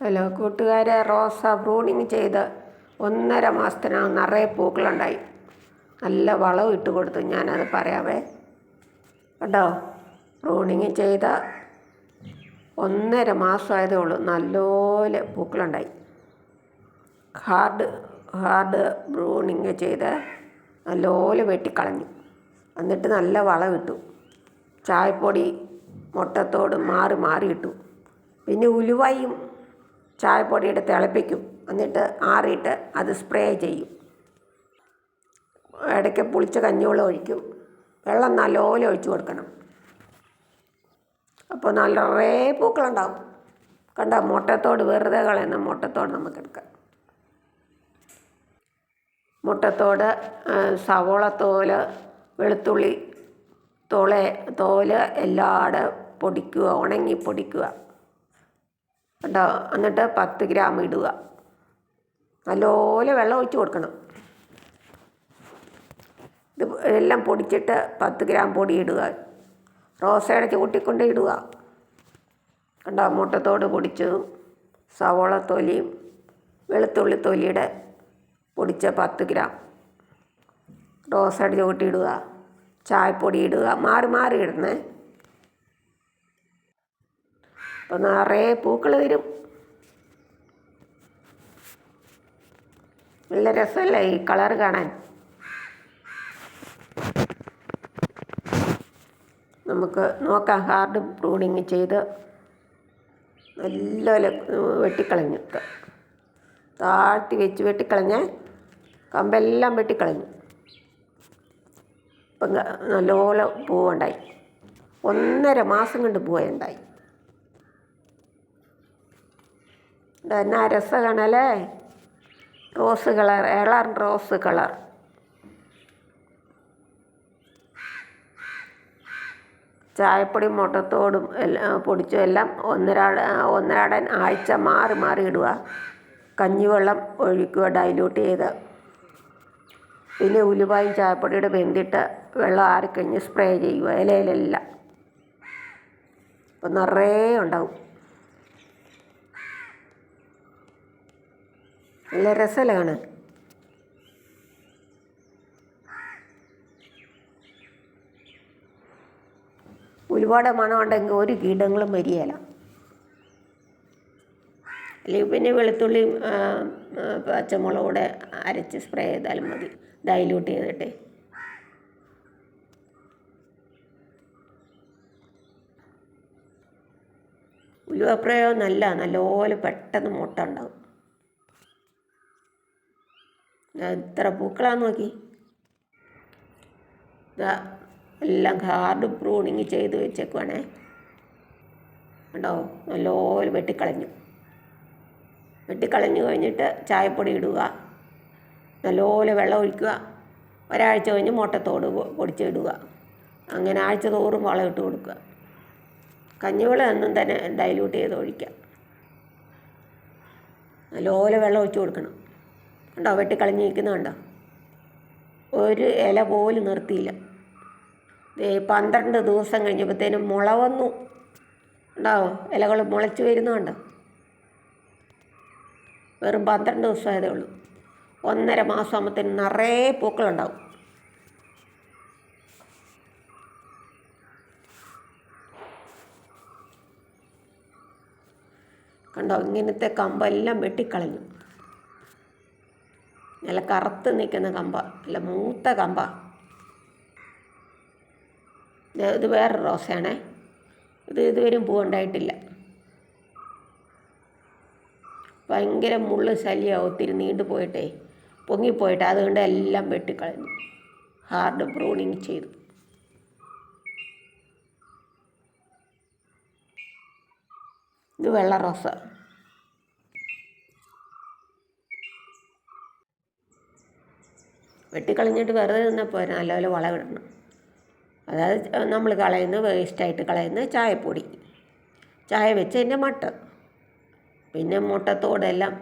Hello കൂട്ടുകാരെ റോസ pruning ചെയ്ത് ഒന്നര മാസത്തിനകം നിറയെ പൂക്കളുണ്ടായി. നല്ല വളം ഇട്ട് കൊടുത്തു ഞാനത് പറയാവേ. കേട്ടോ പ്രൂണിങ് ചെയ്ത ഒന്നര മാസമായതേ ഉള്ളൂ നല്ലപോലെ പൂക്കളുണ്ടായി. ഹാർഡ് ഹാർഡ് ബ്രൂണിങ് ചെയ്ത് നല്ലപോലെ വെട്ടിക്കളഞ്ഞു. എന്നിട്ട് നല്ല വളം ഇട്ടു. ചായപ്പൊടി മുട്ടത്തോട് മാറി മാറി ഇട്ടു. പിന്നെ ഉലുവയും ചായപ്പൊടിയുടെ തിളപ്പിക്കും. എന്നിട്ട് ആറിയിട്ട് അത് സ്പ്രേ ചെയ്യും. ഇടയ്ക്ക് പുളിച്ച കഞ്ഞിവെള്ളം ഒഴിക്കും. വെള്ളം നല്ലപോലെ ഒഴിച്ചു കൊടുക്കണം. അപ്പോൾ നല്ല നിറയെ പൂക്കളുണ്ടാവും. കണ്ട? മുട്ടത്തോട് വെറുതെ കളയുന്ന മുട്ടത്തോട് നമുക്കെടുക്കാം മുട്ടത്തോട് സവോള തോൽ വെളുത്തുള്ളി തോളെ തോൽ എല്ലാടെ പൊടിക്കുക ഉണങ്ങി പൊടിക്കുക. കേട്ടോ എന്നിട്ട് പത്ത് ഗ്രാം ഇടുക. നല്ലപോലെ വെള്ളം ഒഴിച്ച് കൊടുക്കണം. ഇത് എല്ലാം പൊടിച്ചിട്ട് പത്ത് ഗ്രാം പൊടി ഇടുക. റോസയുടെ ചൂട്ടിക്കൊണ്ട് ഇടുക. കണ്ടോ? മുട്ടത്തോട് പൊടിച്ചതും സവോള തൊലിയും വെളുത്തുള്ളി തൊലിയുടെ പൊടിച്ച പത്ത് ഗ്രാം. റോസയുടെ ചുവട്ടി ഇടുക. ചായപ്പൊടി ഇടുക. മാറി മാറി ഇടണേ അപ്പോൾ നിറയെ പൂക്കൾ തരും നല്ല രസമല്ലേ ഈ കളർ കാണാൻ? നമുക്ക് നോക്കാം ഹാർഡ് പ്രൂണിങ് ചെയ്ത് നല്ലപോലെ വെട്ടിക്കളഞ്ഞു. താഴ്ത്തി വെച്ച് വെട്ടിക്കളഞ്ഞേ കമ്പെല്ലാം വെട്ടിക്കളഞ്ഞു. ഇപ്പം നല്ലപോലെ പൂവുണ്ടായി. ഒന്നര മാസം കൊണ്ട് പൂവുണ്ടായി എന്നാ രസകണലേ? റോസ് കളർ ഇളർ റോസ് കളർ. ചായപ്പൊടി മുട്ടത്തോടും എല്ലാം പൊടിച്ചും എല്ലാം ഒന്നരാട ഒന്നരാടൻ ആഴ്ച മാറി മാറി ഇടുക. കഞ്ഞിവെള്ളം ഒഴിക്കുക ഡൈല്യൂട്ട് ചെയ്ത്. പിന്നെ ഉലുവായും ചായപ്പൊടിയുടെ വെന്തിട്ട് വെള്ളം ആറിക്കഴിഞ്ഞ് സ്പ്രേ ചെയ്യുക ഇലയിലെല്ലാം. അപ്പം നിറയെ ഉണ്ടാവും. നല്ല രസമല്ലേ ഒരുപാട് മണം ഉണ്ടെങ്കിൽ ഒരു കീടങ്ങളും വരികയില്ല. അല്ലെങ്കിൽ പിന്നെ വെളുത്തുള്ളി പച്ചമുളകും കൂടെ അരച്ച് സ്പ്രേ ചെയ്താലും മതി. ഡൈല്യൂട്ട് ചെയ്തിട്ട്. ഉലുവപ്രയോഗം നല്ല നല്ലപോലെ പെട്ടെന്ന് മുട്ട ഉണ്ടാവും. എത്ര പൂക്കളാന്ന് നോക്കി. എല്ലാം ഹാർഡ് പ്രൂണിങ് ചെയ്ത് വെച്ചേക്കുവാണേ. കണ്ടോ? നല്ലപോലെ വെട്ടിക്കളഞ്ഞു. വെട്ടിക്കളഞ്ഞു കഴിഞ്ഞിട്ട് ചായപ്പൊടി ഇടുക. നല്ലപോലെ വെള്ളം ഒഴിക്കുക. ഒരാഴ്ച കഴിഞ്ഞ് മുട്ടത്തോട് പൊടിച്ചിടുക. അങ്ങനെ ആഴ്ച തോറും വളം ഇട്ട് കൊടുക്കുക. കഞ്ഞിവെള്ളം എന്നും തന്നെ ഡൈല്യൂട്ട് ചെയ്ത് ഒഴിക്കുക നല്ലപോലെ വെള്ളം ഒഴിച്ച് കൊടുക്കണം. കണ്ടോ വെട്ടിക്കളഞ്ഞ് നിൽക്കുന്നുണ്ടോ ഒരു ഇല പോലും നിർത്തിയില്ല. പന്ത്രണ്ട് ദിവസം കഴിഞ്ഞപ്പോഴത്തേനും മുള വന്നു. ഉണ്ടാവോ ഇലകൾ മുളച്ച് വരുന്നുണ്ടോ വെറും പന്ത്രണ്ട് ദിവസമായതേ ഉള്ളൂ. ഒന്നര മാസം ആകുമ്പോഴത്തേനും നിറയെ പൂക്കളുണ്ടാവും. കണ്ടോ? ഇങ്ങനത്തെ കമ്പെല്ലാം വെട്ടിക്കളഞ്ഞു. നല്ല കറുത്ത് നിൽക്കുന്ന കമ്പ നല്ല മൂത്ത കമ്പ. ഇത് വേറെ റോസയാണേ. ഇത് ഇതുവരെയും പൂവുണ്ടായിട്ടില്ല ഭയങ്കര മുള്ളു ശല്യമാണ് ഒത്തിരി നീണ്ടു പോയിട്ടേ. പൊങ്ങിപ്പോയിട്ട് അതുകൊണ്ട് എല്ലാം വെട്ടിക്കളഞ്ഞു. ഹാർഡ് പ്രൂണിങ് ചെയ്തു. ഇത് വെള്ള റോസ. വെട്ടിക്കളഞ്ഞിട്ട് വെറുതെ നിന്നാൽ പോരാ നല്ലപോലെ വളമിടണം അതായത് നമ്മൾ കളയുന്ന വേസ്റ്റായിട്ട് കളയുന്ന ചായപ്പൊടി. ചായ വെച്ച് അതിന്റെ മട്ട. പിന്നെ മുട്ടത്തോടെല്ലാം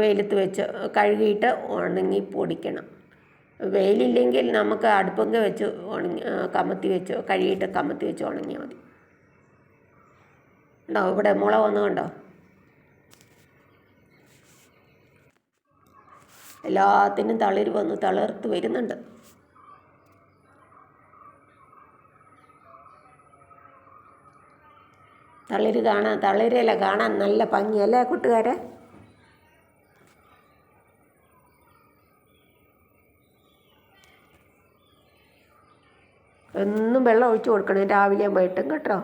വെയിലത്ത് വെച്ച് കഴുകിയിട്ട് ഉണങ്ങി പൊടിക്കണം. വെയിലില്ലെങ്കിൽ നമുക്ക് അടുപ്പങ്ക വെച്ച് ഉണങ്ങി കമത്തി വെച്ച് കഴുകിയിട്ട് കമത്തി വെച്ച് ഉണങ്ങിയാൽ മതി. ഉണ്ടോ ഇവിടെ മുള വന്നു കണ്ടോ? എല്ലാത്തിനും തളിര് വന്ന് തളിർത്ത് വരുന്നുണ്ട്. തളിര് കാണാൻ തളിരില കാണാൻ നല്ല ഭംഗിയല്ലേ കൂട്ടുകാരെ? എന്നും വെള്ളം ഒഴിച്ചു കൊടുക്കണം രാവിലെയും വൈകിട്ടും കേട്ടോ.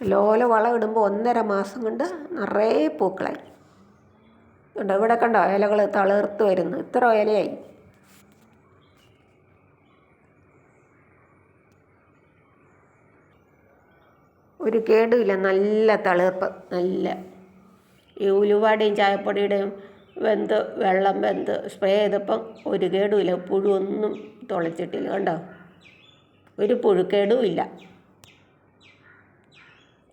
ലോല വളം ഇടുമ്പോൾ ഒന്നര മാസം കൊണ്ട് നിറയെ പൂക്കളായി. ഉണ്ട് ഇവിടെ കണ്ടോ? ഇലകൾ തളിർത്ത് വരുന്നു. ഇത്ര ഇലയായി. ഒരു കേടുമില്ല. നല്ല തളിർപ്പ്. നല്ല. ഈ ഉലുവാടെയും ചായപ്പൊടിയുടെയും വെന്ത് വെള്ളം വെന്ത് സ്പ്രേ ചെയ്തപ്പം ഒരു കേടുമില്ല. പുഴുവൊന്നും തുളച്ചിട്ടില്ല. കണ്ടോ? ഒരു പുഴുക്കേടും ഇല്ല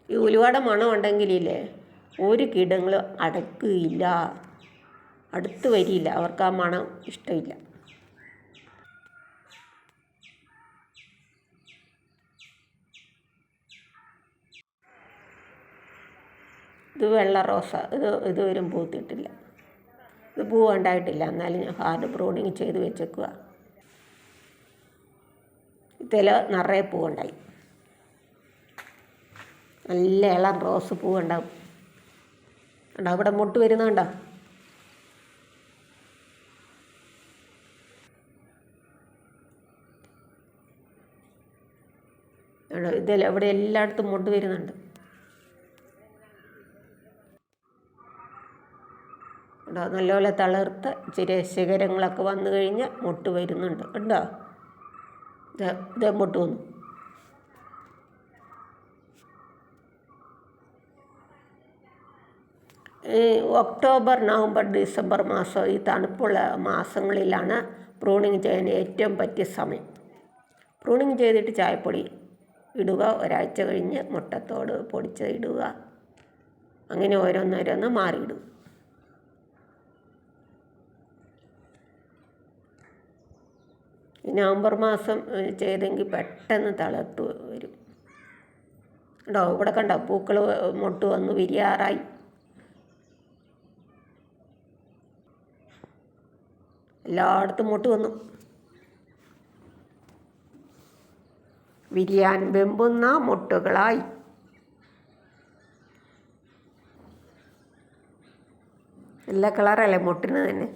ഈ ഉലുവയുടെ മണം ഉണ്ടെങ്കിലില്ലേ ഒരു കീടങ്ങൾ അടക്കുകയില്ല. അടുത്ത് വരിയില്ല. അവർക്ക് ആ മണം ഇഷ്ടമില്ല. ഇത് വെള്ള റോസ. ഇത് ഇതുവരും പൂത്തിട്ടില്ല. ഇത് പൂ ഉണ്ടായിട്ടില്ല. എന്നാലും ഞാൻ ഹാർഡ് പ്രൂണിങ് ചെയ്ത് വെച്ചേക്കുക ഇതിൽ നിറയെ പൂവുണ്ടായി. നല്ല ഇളം റോസ് പൂവുണ്ടാവും കണ്ടോ. ഇവിടെ മുട്ട് വരുന്നുണ്ടോ ഇതിൽ ഇവിടെ എല്ലായിടത്തും മുട്ട് വരുന്നുണ്ട്. ഉണ്ടോ നല്ലപോലെ തളിർത്ത് ഇച്ചിരി ശിഖരങ്ങളൊക്കെ വന്നു കഴിഞ്ഞാൽ മുട്ട് വരുന്നുണ്ട്. ഉണ്ടോ ഇത് ഇതേ മുട്ട് വന്നു. ഒക്ടോബർ നവംബർ ഡിസംബർ മാസം ഈ തണുപ്പുള്ള മാസങ്ങളിലാണ് പ്രൂണിങ് ചെയ്യാൻ ഏറ്റവും പറ്റിയ സമയം. പ്രൂണിങ് ചെയ്തിട്ട് ചായപ്പൊടി ഇടുക ഒരാഴ്ച കഴിഞ്ഞ് മുട്ടത്തോട് പൊടിച്ച് ഇടുക. അങ്ങനെ ഓരോന്നോരോന്ന് മാറിയിടും. നവംബർ മാസം ചെയ്തെങ്കിൽ പെട്ടെന്ന് തളർത്ത് വരും. ഇവിടെ കണ്ടോ? പൂക്കൾ മുട്ട് വന്ന് വിരിയാറായി. എല്ലായിടത്തും മുട്ട് വന്നു. വിരിയാൻ വെമ്പുന്ന മുട്ടുകളായി. നല്ല കളറല്ലേ മുട്ടിന് തന്നെ?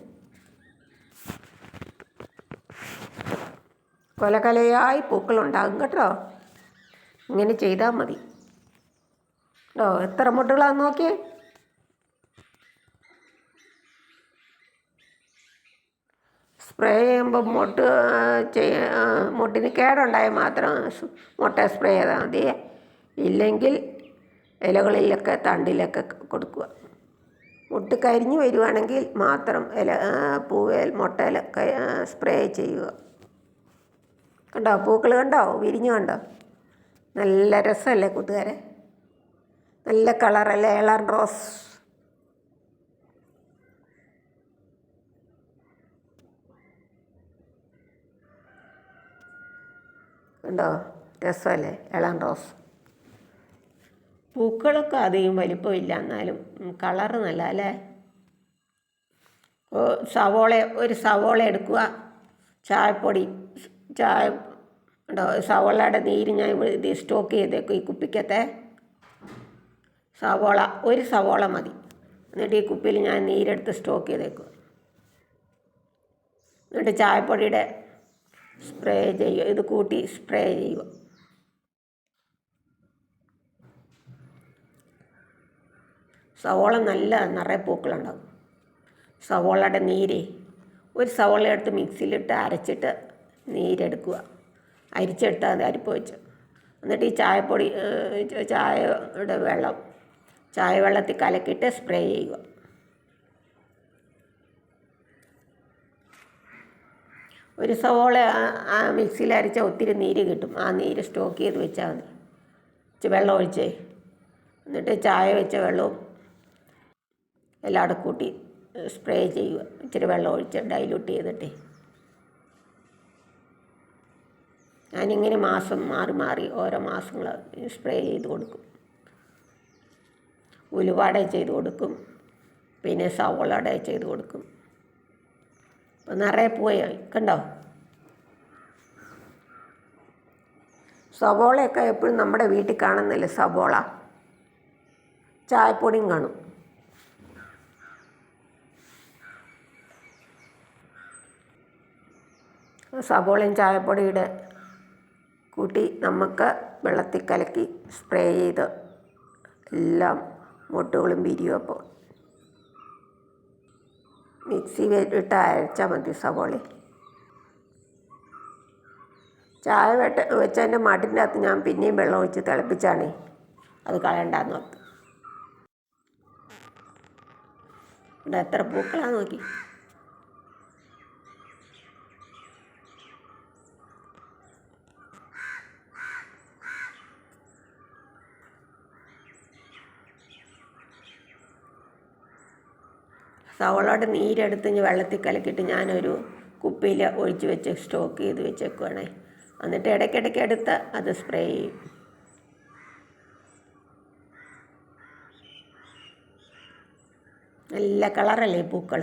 കൊലകലയായി പൂക്കളുണ്ടാകും കേട്ടോ. ഇങ്ങനെ ചെയ്താൽ മതി. കേട്ടോ എത്ര മുട്ടുകളാന്ന് നോക്കിയേ സ്പ്രേ ചെയ്യുമ്പോൾ മുട്ട് ചെയ്യ മുട്ടിന് കേടുണ്ടായാൽ മാത്രം മുട്ട സ്പ്രേ ചെയ്താൽ മതി. ഇല്ലെങ്കിൽ ഇലകളിലൊക്കെ തണ്ടിലൊക്കെ കൊടുക്കുക. മുട്ട് കരിഞ്ഞു വരുവാണെങ്കിൽ മാത്രം ഇല പൂവേൽ മുട്ടയിൽ സ്പ്രേ ചെയ്യുക. കണ്ടോ? പൂക്കൾ കണ്ടോ? വിരിഞ്ഞു കണ്ടോ? നല്ല രസമല്ലേ കൂട്ടുകാരെ? നല്ല കളറല്ലേ? എളർ റോസ്. കണ്ടോ രസമല്ലേ? ഇളം റോസ്. പൂക്കളൊക്കെ അധികം വലിപ്പമില്ല എന്നാലും. കളറ് നല്ല അല്ലേ സവോള ഒരു സവോള എടുക്കുക. ചായപ്പൊടി ചായ ഉണ്ടോ? സവോളയുടെ നീര് ഞാൻ ഇത് സ്റ്റോക്ക് ചെയ്തേക്കും ഈ കുപ്പിക്കത്തെ സവോള ഒരു സവോള മതി. എന്നിട്ട് ഈ കുപ്പിയിൽ ഞാൻ നീരെടുത്ത് സ്റ്റോക്ക് ചെയ്തേക്കും. എന്നിട്ട് ചായപ്പൊടിയുടെ സ്പ്രേ ചെയ്യുക. ഇത് കൂട്ടി സ്പ്രേ ചെയ്യുക. സവോള നല്ല നിറയെ പൂക്കളുണ്ടാവും സവോളയുടെ നീര്. ഒരു സവോള എടുത്ത് മിക്സിയിലിട്ട് അരച്ചിട്ട് നീരെടുക്കുക. അരിച്ചെടുത്താൽ മതി അരിപ്പ് വെച്ച്. എന്നിട്ട് ഈ ചായപ്പൊടി ചായയുടെ വെള്ളം ചായ വെള്ളത്തിൽ കലക്കിയിട്ട് സ്പ്രേ ചെയ്യുക. ഒരു സവോള ആ മിക്സിയിൽ അരച്ചാൽ ഒത്തിരി നീര് കിട്ടും. ആ നീര് സ്റ്റോക്ക് ചെയ്ത് വെച്ചാൽ മതി. ഇച്ചിരി വെള്ളം ഒഴിച്ചേ. എന്നിട്ട് ചായ വെച്ച വെള്ളവും എല്ലാം കൂട്ടി സ്പ്രേ ചെയ്യുക. ഇച്ചിരി വെള്ളം ഒഴിച്ച് ഡൈല്യൂട്ട് ചെയ്തിട്ടേ. ഞാനിങ്ങനെ മാസം മാറി മാറി ഓരോ മാസങ്ങൾ സ്പ്രേ ചെയ്ത് കൊടുക്കും. ഉലുവാടെ ചെയ്ത് കൊടുക്കും. പിന്നെ സവോളയുടെ ചെയ്ത് കൊടുക്കും. ഇപ്പം നിറയെ പോയി കണ്ടോ? സവോളയൊക്കെ എപ്പോഴും നമ്മുടെ വീട്ടിൽ കാണുന്നില്ല സവോള? ചായപ്പൊടിയും കാണും. സവോളയും ചായപ്പൊടിയുടെ കൂട്ടി നമുക്ക് വെള്ളത്തിൽ കലക്കി സ്പ്രേ ചെയ്ത് എല്ലാം മുട്ടുകളും വിരിയും അപ്പോൾ മിക്സി ഇട്ട് അരച്ചാൽ മതി സവോള. ചായ വെട്ട വെച്ചതിന്റെ മടിന്റെ അകത്ത് ഞാൻ പിന്നെയും വെള്ളം ഒഴിച്ച് തിളപ്പിച്ചാണ്. അത് കളയണ്ടെന്ന് ഓർത്ത്. ഇവിടെ എത്ര പൂക്കളാണ് നോക്കി. സവളയുടെ നീരെടുത്ത് ഇനി വെള്ളത്തിൽ കലക്കിയിട്ട് ഞാനൊരു കുപ്പിയിൽ ഒഴിച്ച് വെച്ച് സ്റ്റോക്ക് ചെയ്ത് വെച്ചേക്കുവാണേ. എന്നിട്ട് ഇടയ്ക്കിടയ്ക്ക് എടുത്ത് അത് സ്പ്രേ ചെയ്യും. നല്ല കളറല്ലേ പൂക്കൾ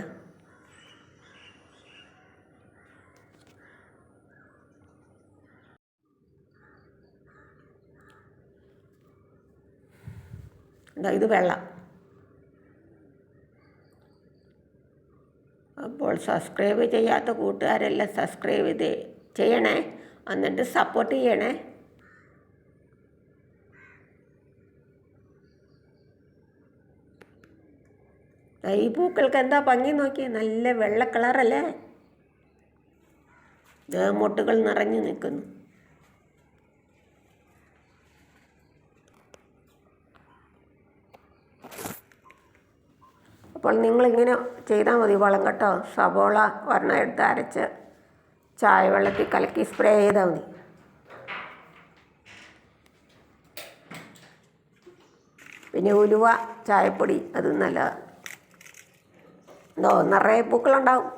ഇതാ വെള്ളം. അപ്പോൾ സബ്സ്ക്രൈബ് ചെയ്യാത്ത കൂട്ടുകാരെല്ലാം സബ്സ്ക്രൈബ് ചെയ്ത് ചെയ്യണേ. എന്നിട്ട് സപ്പോർട്ട് ചെയ്യണേ. ഈ പൂക്കൾക്ക് എന്താ ഭംഗി നോക്കി നല്ല വെള്ള കളറല്ലേ? ദേ മൊട്ടുകൾ നിറഞ്ഞു നിൽക്കുന്നു. അപ്പോൾ നിങ്ങളിങ്ങനെ ചെയ്താൽ മതി. വളം കേട്ടോ സവോള ഒരെണ്ണം എടുത്ത് അരച്ച് ചായ വെള്ളത്തിൽ കലക്കി സ്പ്രേ ചെയ്താൽ മതി. പിന്നെ ഉലുവ ചായപ്പൊടി അത് നല്ലതാണ്. എന്തോ നിറയെ പൂക്കളുണ്ടാവും.